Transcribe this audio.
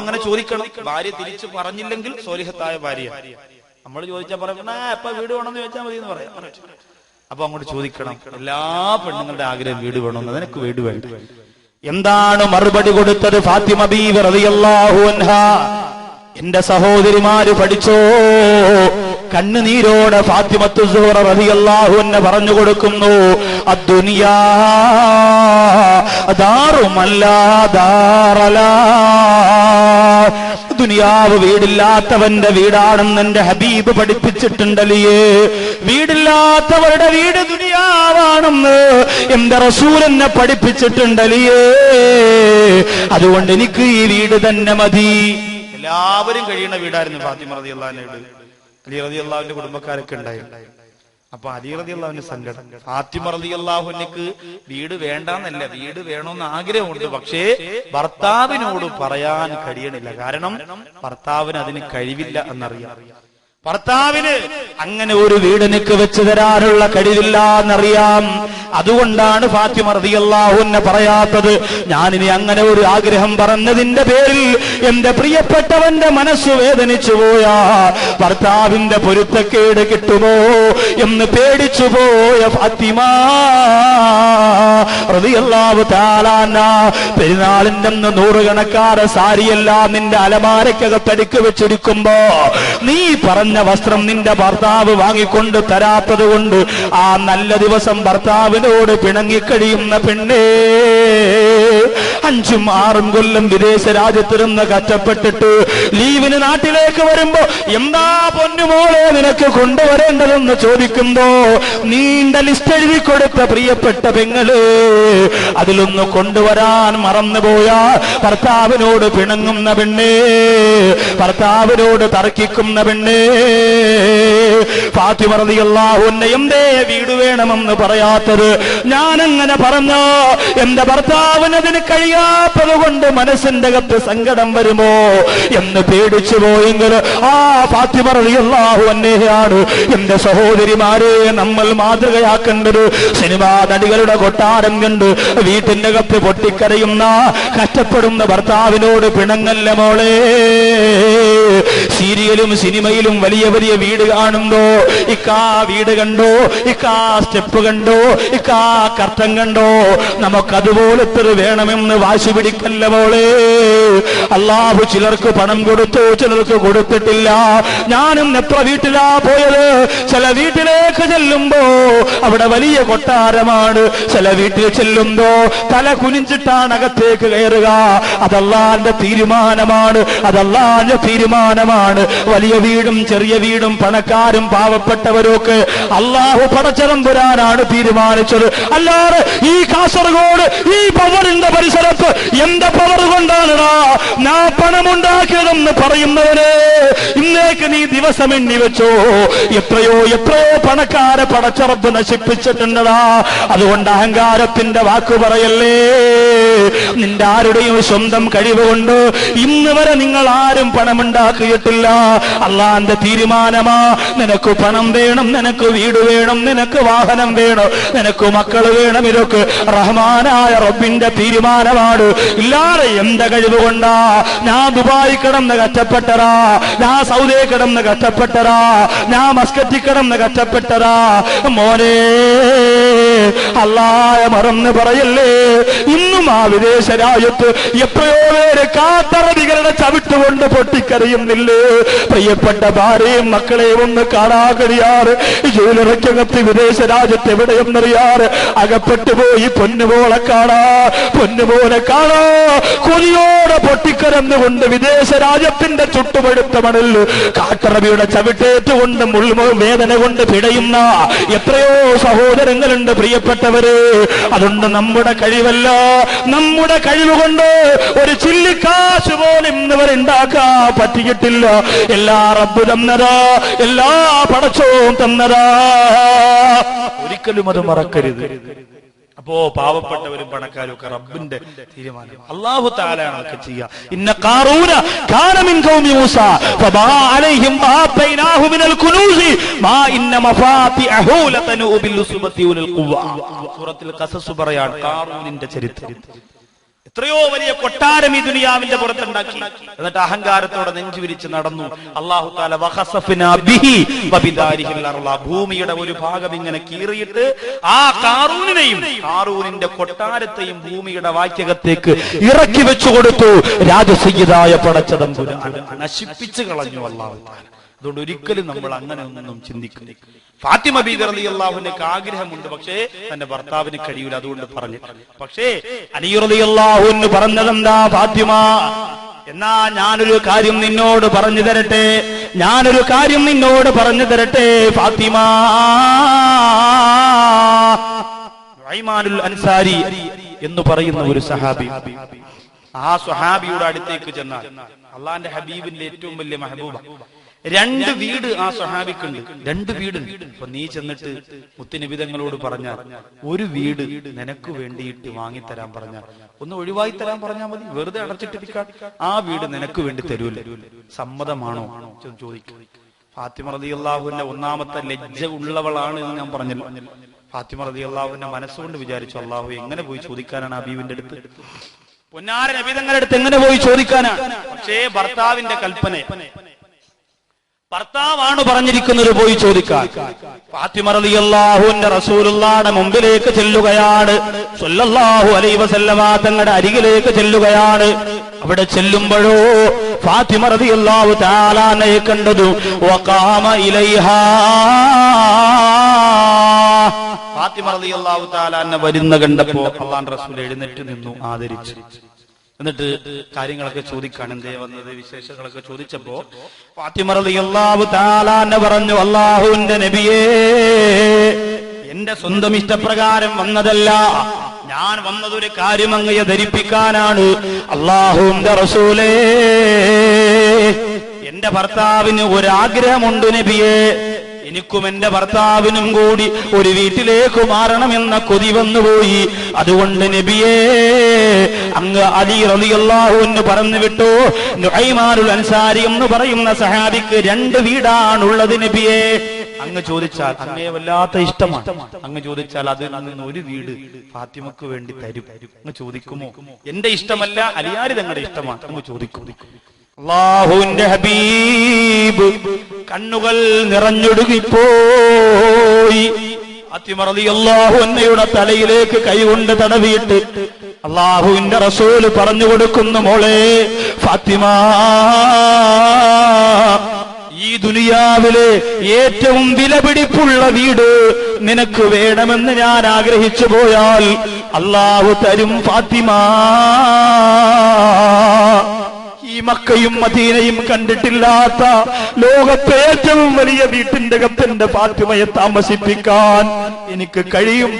അങ്ങനെ ചോദിക്കണം. ഭാര്യ തിരിച്ചു പറഞ്ഞില്ലെങ്കിൽ സോലിഹത്തായ ഭാര്യ. നമ്മൾ ചോദിച്ചാൽ പറയണ എപ്പ വീട് വേണമെന്ന് ചോദിച്ചാൽ മതി എന്ന് പറയാം. അപ്പൊ അങ്ങോട്ട് ചോദിക്കണം. എല്ലാ പെണ്ണുങ്ങളുടെ ആഗ്രഹം വീട് വേണമെന്ന് നിനക്ക് വീട് വേണ്ട. എന്താണ് മറുപടി കൊടുത്തത് ഫാത്തിമ ബീവർ അൻഹ? എന്റെ സഹോദരിമാര് പഠിച്ചോ? കണ്ണുനീരോടെ ഫാത്തിമത്തു റളിയല്ലാഹു പറഞ്ഞു കൊടുക്കുന്നു. അദ്ദുനിയാ ദുനിയാവ് വീടില്ലാത്തവന്റെ വീടാണെന്ന് എന്റെ ഹബീബ് പഠിപ്പിച്ചിട്ടുണ്ടല്ലേ വീടില്ലാത്തവരുടെ വീട് ദുനിയാവാണെന്ന് എന്റെ റസൂൽ എന്നെ പഠിപ്പിച്ചിട്ടുണ്ടല്ലേ അതുകൊണ്ട് എനിക്ക് ഈ വീട് തന്നെ മതി. എല്ലാവരും കഴിയുന്ന വീടായിരുന്നു ഫാത്തിമ റതി അള്ളാഹിന്റെ വീട്. അലി റതി അള്ളാഹുവിന്റെ കുടുംബക്കാരൊക്കെ ഉണ്ടായി. അപ്പൊ അലി റതി അള്ളാഹുവിന്റെ സങ്കടം. ഫാത്തിമ റതി അള്ളാഹുനക്ക് വീട് വേണ്ടെന്നല്ല വീട് വേണമെന്ന് ആഗ്രഹമുണ്ട്. പക്ഷേ ഭർത്താവിനോട് പറയാൻ കഴിയണില്ല. കാരണം ഭർത്താവിന് അതിന് കഴിവില്ല എന്നറിയാം. ഭർത്താവിന് അങ്ങനെ ഒരു വീട് നിക്ക് വെച്ചു തരാനുള്ള കഴിവില്ല എന്നറിയാം അതുകൊണ്ടാണ് ഫാത്തിമ റതിയല്ലാഹുന്നെ പറയാത്തത്. ഞാനിനി അങ്ങനെ ഒരു ആഗ്രഹം പറഞ്ഞതിന്റെ പേരിൽ എന്റെ പ്രിയപ്പെട്ടവന്റെ മനസ്സ് വേദനിച്ചു പോയാ. ഭർത്താവിന്റെ പൊരുത്തക്കേട് കിട്ടുമോ എന്ന് പേടിച്ചു പോയ ഫാത്തിമ റളിയല്ലാഹു താലാന പെരുന്നാളിന്റെ നൂറുകണക്കാറ് സാരിയെല്ലാം നിന്റെ അലമാരക്കകത്തടുക്ക് വെച്ചിരിക്കുമ്പോ നീ പറഞ്ഞ വസ്ത്രം നിന്റെ ഭർത്താവ് വാങ്ങിക്കൊണ്ട് തരാത്തത് കൊണ്ട് ആ നല്ല ദിവസം ഭർത്താവിനോട് പിണങ്ങിക്കഴിയുന്ന പെണ്ണേ അഞ്ചും ആറും കൊല്ലം വിദേശ രാജ്യത്തിരുന്ന് കറ്റപ്പെട്ടിട്ട് ലീവിന് നാട്ടിലേക്ക് വരുമ്പോ എന്താ പൊന്നുമോളെ നിനക്ക് കൊണ്ടുവരേണ്ടതെന്ന് ചോദിക്കുമ്പോ നീണ്ട ലിസ്റ്റ് എഴുതി കൊടുത്ത പ്രിയപ്പെട്ട പെങ്ങൾ അതിലൊന്ന് കൊണ്ടുവരാൻ മറന്നുപോയാ ഭർത്താവിനോട് പിണങ്ങുന്ന പെണ്ണേ ഭർത്താവിനോട് തർക്കിക്കുന്ന പെണ്ണേ ഫാത്തിമ റളിയല്ലാഹു ദേ വീട് വേണമെന്ന് പറയാത്തത് ഞാൻ അങ്ങനെ പറഞ്ഞു എന്റെ ഭർത്താവിന് അതിന് കഴിയാത്തത് കൊണ്ട് മനസ്സിന്റെ കത്ത് സങ്കടം വരുമോ എന്ന് പേടിച്ചു പോയെങ്കിൽ ആ ഫാത്തിമ റളിയല്ലാഹു അൻഹയാണ്. എന്റെ സഹോദരിമാരെ നമ്മൾ മാതൃകയാക്കേണ്ടത് സിനിമാ നടികളുടെ കൊട്ടാരം കണ്ട് വീട്ടിന്റെ കത്ത് പൊട്ടിക്കരയുന്ന കഷ്ടപ്പെടുന്ന ഭർത്താവിനോട് പിണങ്ങല്ല മോളെ? സീരിയലും സിനിമയിലും വലിയ വലിയ വീട് കാണുമ്പോ ഇക്കാ വീട് കണ്ടോ ഇക്കാ സ്റ്റെപ്പ് കണ്ടോ ഇക്കാ കർട്ടൻ കണ്ടോ നമുക്കതുപോലത്തെ ഒരു വേണമെന്ന് വാശി പിടിക്കല്ല മോളെ. അള്ളാഹു ചിലർക്ക് പണം കൊടുത്തു ചിലർക്ക് കൊടുത്തിട്ടില്ല. ഞാനും എത്ര വീട്ടിലാ പോയത്? ചില വീട്ടിലേക്ക് ചെല്ലുമ്പോ അവിടെ വലിയ കൊട്ടാരമാണ്. ചില വീട്ടിൽ ചെല്ലുമ്പോ തല കുനിഞ്ചിട്ടാണ് അകത്തേക്ക് കയറുക. അതല്ലാന്റെ തീരുമാനമാണ്. അതല്ലാന്റെ തീരുമാനമാണ് വലിയ വീടും ചെറിയ വീടും പണക്കാരും പാവപ്പെട്ടവരൊക്കെ അള്ളാഹു പടച്ചതമ്പുരാനാണ് തീരുമാനിച്ചത്. അല്ലാതെ ഈ കാസർഗോഡ് ഈ പവറിന്റെ പരിസരത്ത് എന്റെ പവർ കൊണ്ടാണടാ ഞാൻ പണമുണ്ടാക്കിയതെന്ന് പറയുന്നവന് ഇന്നേക്ക് നീ ദിവസം എണ്ണി വെച്ചോ. എത്രയോ എത്രയോ പണക്കാരെ പടച്ചറപ്പ് നശിപ്പിച്ചിട്ടുണ്ടടാ. അതുകൊണ്ട് അഹങ്കാരത്തിന്റെ വാക്കു പറയല്ലേ? നിന്റെ ആരുടെയും സ്വന്തം കഴിവ് കൊണ്ട് ഇന്ന് വരെ നിങ്ങൾ ആരും പണമുണ്ടാക്കിയിട്ടില്ല. അള്ളാന്റെ തീരുമാനമാ. നിനക്ക് പണം വേണം നിനക്ക് വീട് വേണം നിനക്ക് വാഹനം വേണം നിനക്ക് മക്കൾ വേണം ഇതൊക്കെ. റഹ്മാനായ റബ്ബിന്റെ തീരുമാനമാണ്. ഇല്ലാതെ എന്റെ കഴിവ് കൊണ്ടാ ഞാൻ ദുബായി കിടന്ന് കഷ്ടപ്പെട്ടതാ. ഞാൻ സൗദി കിടന്ന് കഷ്ടപ്പെട്ടതാ. ഞാൻ മസ്കറ്റി കിടന്ന് കഷ്ടപ്പെട്ടതാ. മോനെ അല്ലായ മറന്ന് പറയല്ലേ? ഇന്നും ആ വിദേശ രാജ്യത്ത് എത്രയോ പേര് കാത്തറബികളുടെ ചവിട്ടുകൊണ്ട് പൊട്ടിക്കരയുന്നില്ലേ? പ്രിയപ്പെട്ട ഭാര്യയും മക്കളെയും ഒന്ന് കാണാ കഴിയാറ് ജൂലറയ്ക്കകത്ത് വിദേശ രാജ്യത്ത് എവിടെയെന്നറിയാറ് അകപ്പെട്ടു പോയി പൊന്നുപോലെ കാണാ പൊന്നുപോലെ കാണാ. കൊതിയോടെ പൊട്ടിക്കരന്നുകൊണ്ട് വിദേശ രാജ്യത്തിന്റെ ചുട്ടുപഴുത്ത മണൽ കാട്ടറബിയുടെ ചവിട്ടേറ്റുകൊണ്ട് മുൾമ വേദന കൊണ്ട് പിടയുന്ന എത്രയോ സഹോദരങ്ങളുണ്ട് പ്രിയപ്പെട്ടവര് അതുകൊണ്ട് നമ്മുടെ കഴിവല്ല. നമ്മുടെ കഴിവ് കൊണ്ട് ഒരു ചില്ലിക്കാശ് പോലും ഇന്നുവരെ ഉണ്ടാക്കാൻ പറ്റിയിട്ടില്ല. എല്ലാ റബ്ബ് തന്നതാ എല്ലാ പടച്ചവും തന്നതാ. ഒരിക്കലും അത് മറക്കരുത്. അപ്പോ പാവപ്പെട്ടവരും പണക്കാരും ഒക്കെ റബ്ബിന്റെ തീരുമാനം. അള്ളാഹു താലാണ് ഒക്കെ ചെയ്യുക ഇന്ന ഖൗമി മൂസ മിനൽ മാ ഇന്ന സൂറത്തിൽ ഖസസ് പറയാണ് ചരിത്രം. എത്രയോ വലിയ കൊട്ടാരം ഈ ദുനിയാവിന്റെ പുറത്തുണ്ടാക്കി. എന്നിട്ട് അഹങ്കാരത്തോടെ നെഞ്ചു വിരിച്ച് നടന്നു. അള്ളാഹു താല. ഭൂമിയുടെ ഒരു ഭാഗം ഇങ്ങനെ കീറിയിട്ട് ആ കാറൂനിനെയും കാറൂനിന്റെ കൊട്ടാരത്തെയും ഭൂമിയുടെ വാക്യകത്തേക്ക് ഇറക്കി വെച്ചു കൊടുത്തു. രാജസീയതായ പടച്ചതം നശിപ്പിച്ചു കളഞ്ഞു അള്ളാഹു താല അതുകൊണ്ട് ഒരിക്കലും നമ്മൾ അങ്ങനെ ഒന്നും ചിന്തിക്കുന്നു ഫാത്തിമ ബീദർ അലി അള്ളാഹുവിനൊക്കെ ആഗ്രഹമുണ്ട്. പക്ഷേ തന്റെ ഭർത്താവിന് കഴിയൂല അതുകൊണ്ട് പറഞ്ഞു. പക്ഷേ അലിയുറലി അള്ളാഹുവിന് പറഞ്ഞതെന്താ ഫാത്തിമ? എന്നാ ഞാനൊരു കാര്യം നിന്നോട് പറഞ്ഞു തരട്ടെ? ഞാനൊരു കാര്യം നിന്നോട് പറഞ്ഞു തരട്ടെ ഫാത്തിമ? അൻസാരി എന്ന് പറയുന്ന ഒരു സഹാബി. ആ സുഹാബിയുടെ അടുത്തേക്ക് ചെന്നാൽ അള്ളാന്റെ ഹബീബിന്റെ ഏറ്റവും വലിയ മെഹബൂബ. രണ്ട് വീട് ആ സ്വഹാബിക്കുണ്ട്. രണ്ട് വീടുണ്ട്. അപ്പൊ നീ ചെന്നിട്ട് മുത്തുനിബിതങ്ങളോട് പറഞ്ഞാൽ ഒരു വീട് നിനക്ക് വേണ്ടിയിട്ട് വാങ്ങിത്തരാൻ പറഞ്ഞാൽ ഒന്ന് ഒഴിവായി തരാൻ പറഞ്ഞാൽ മതി. വെറുതെ അടച്ചിട്ടിരിക്കാൻ ആ വീട് നിനക്ക് വേണ്ടി തരൂല. സമ്മതമാണോ? ചോദിക്കും. ഫാത്തിമ റതി അള്ളാഹുവിന്റെ ഒന്നാമത്തെ ലജ്ജ ഉള്ളവളാണ് എന്ന് ഞാൻ പറഞ്ഞു ഫാത്തിമ റതി അള്ളാഹുവിന്റെ മനസ്സുകൊണ്ട് വിചാരിച്ചു അള്ളാഹു എങ്ങനെ പോയി ചോദിക്കാനാണ് അബീവിന്റെ അടുത്ത്? പൊന്നാര നബിതങ്ങളുടെ അടുത്ത് എങ്ങനെ പോയി ചോദിക്കാനാണ് പക്ഷേ ഭർത്താവിന്റെ കൽപ്പന. ഭർത്താവാണ് പറഞ്ഞിരിക്കുന്നത് പോയി ചോദിക്കാൻ. ഫാത്തിമ റളിയല്ലാഹുവിന്റെ റസൂലുള്ളാടെ മുമ്പിലേക്ക് ചെല്ലുകയാണ്. സൊല്ലാഹു അലൈഹി വസല്ലമ തങ്ങളുടെ അരികിലേക്ക് ചെല്ലുകയാണ്. അവിടെ ചെല്ലുമ്പോഴോ ഫാത്തിമറിയാഹു തആലാനെ കണ്ടതു വഖാമ ഇലൈഹാ. ഫാത്തിമ റളിയല്ലാഹു തആലാനെ വരുന്ന കണ്ടപ്പോ അള്ളാൻ റസൂൽ എഴുന്നേറ്റ് നിന്നു ആദരിച്ചു. എന്നിട്ട് കാര്യങ്ങളൊക്കെ ചോദിക്കാണ്. എന്തേ വന്നത്? വിശേഷങ്ങളൊക്കെ ചോദിച്ചപ്പോ പറഞ്ഞു അള്ളാഹുവിന്റെ നബിയേ എന്റെ സ്വന്തം ഇഷ്ടപ്രകാരം വന്നതല്ല. ഞാൻ വന്നതൊരു കാര്യം അങ്ങയെ ധരിപ്പിക്കാനാണ്. അള്ളാഹുവിന്റെ റസൂലേ എന്റെ ഭർത്താവിന് ഒരാഗ്രഹമുണ്ട് നബിയേ. എനിക്കും എന്റെ ഭർത്താവിനും കൂടി ഒരു വീട്ടിലേക്ക് മാറണമെന്ന കൊതി വന്നുപോയി. അതുകൊണ്ട് നബിയേ അങ്ങ് അലി റളിയല്ലാഹു എന്ന് പറഞ്ഞു വിട്ടു നുഹൈമാനുൽ അൻസാരി എന്ന് പറയുന്ന സഹാബിക്ക് രണ്ട് വീടാണുള്ളത് നബിയേ. അങ്ങ് ചോദിച്ചാൽ അങ്ങേ വല്ലാത്ത ഇഷ്ടമാണ്. അങ്ങ് ചോദിച്ചാൽ അതിൽ നിന്ന് ഒരു വീട് ഫാത്തിമക്ക് വേണ്ടി തരും. അങ്ങ് ചോദിക്കുമോ? എന്റെ ഇഷ്ടമല്ല അലിയാരി തങ്ങളുടെ ഇഷ്ടമാണ്. അങ്ങ് ചോദിക്കും. അള്ളാഹുവിന്റെ ഹബീബ് കണ്ണുകൾ നിറഞ്ഞൊടുകിപ്പോയി. അത്തിമറതി അള്ളാഹു എന്നയുടെ തലയിലേക്ക് കൈകൊണ്ട് തടവിയിട്ട് അള്ളാഹുവിന്റെ റസൂൽ പറഞ്ഞു കൊടുക്കുന്നു മോളെ ഫാത്തിമ ഈ ദുനിയാവിലെ ഏറ്റവും വിലപിടിപ്പുള്ള വീട് നിനക്ക് വേണമെന്ന് ഞാൻ ആഗ്രഹിച്ചു പോയാൽ അള്ളാഹു തരും ഫാത്തിമ. മക്കയും മദീനയും കണ്ടിട്ടില്ലാത്ത ലോകത്തെ ഏറ്റവും വലിയ വീട്ടിന്റെ കത്തിന്റെ ഫാത്തിമയെ താമസിപ്പിക്കാൻ എനിക്ക് കഴിയും.